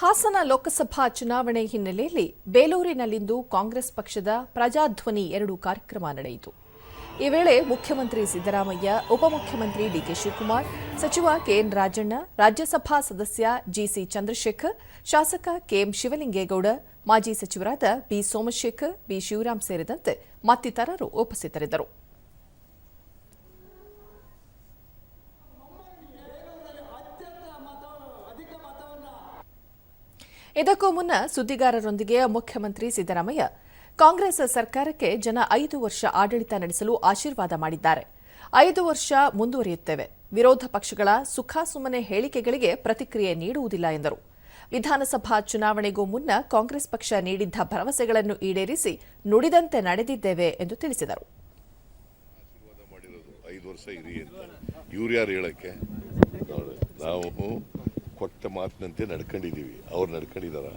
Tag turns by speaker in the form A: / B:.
A: ಹಾಸನ ಲೋಕಸಭಾ ಚುನಾವಣೆ ಹಿನ್ನೆಲೆಯಲ್ಲಿ ಬೇಲೂರಿನಲ್ಲಿಂದು ಕಾಂಗ್ರೆಸ್ ಪಕ್ಷದ ಪ್ರಜಾಧ್ವನಿ ಎರಡು ಕಾರ್ಯಕ್ರಮ ನಡೆಯಿತು. ಈ ವೇಳೆ ಮುಖ್ಯಮಂತ್ರಿ ಸಿದ್ದರಾಮಯ್ಯ, ಉಪಮುಖ್ಯಮಂತ್ರಿ ಡಿಕೆ ಶಿವಕುಮಾರ್, ಸಚಿವ ಕೆಎನ್ ರಾಜಣ್ಣ, ರಾಜ್ಯಸಭಾ ಸದಸ್ಯ ಜಿಸಿ ಚಂದ್ರಶೇಖರ್, ಶಾಸಕ ಕೆಎಂ ಶಿವಲಿಂಗೇಗೌಡ, ಮಾಜಿ ಸಚಿವರಾದ ಬಿ ಸೋಮಶೇಖರ್ ಬಿ ಶಿವರಾಮ್ ಸೇರಿದಂತೆ ಮತ್ತಿತರರು ಉಪಸ್ಥಿತರಿದ್ದರು. ಇದಕ್ಕೂ ಮುನ್ನ ಸುದ್ದಿಗಾರರೊಂದಿಗೆ ಮುಖ್ಯಮಂತ್ರಿ ಸಿದ್ದರಾಮಯ್ಯ ಕಾಂಗ್ರೆಸ್ ಸರ್ಕಾರಕ್ಕೆ ಜನ ಐದು ವರ್ಷ ಆಡಳಿತ ನಡೆಸಲು ಆಶೀರ್ವಾದ ಮಾಡಿದ್ದಾರೆ. ಐದು ವರ್ಷ ಮುಂದುವರಿಯುತ್ತೇವೆ. ವಿರೋಧ ಪಕ್ಷಗಳ ಸುಖಾಸುಮ್ಮನೆ ಹೇಳಿಕೆಗಳಿಗೆ ಪ್ರತಿಕ್ರಿಯೆ ನೀಡುವುದಿಲ್ಲ ಎಂದರು. ವಿಧಾನಸಭಾ ಚುನಾವಣೆಗೂ ಮುನ್ನ ಕಾಂಗ್ರೆಸ್ ಪಕ್ಷ ನೀಡಿದ್ದ ಭರವಸೆಗಳನ್ನು ಈಡೇರಿಸಿ ನುಡಿದಂತೆ ನಡೆದಿದ್ದೇವೆ ಎಂದು ತಿಳಿಸಿದರು.
B: ಐದು ವರ್ಷ ಇರಿ ಅಂತ. ಇವ್ರು ಹೇಳಕ್ಕೆ? ನಾವು. ಕೊಟ್ಟ ಮಾತಿನಂತೆ ನಡ್ಕೊಂಡಿದ್ದೀವಿ. ಅವ್ರು ನಡ್ಕೊಂಡಿದಾರ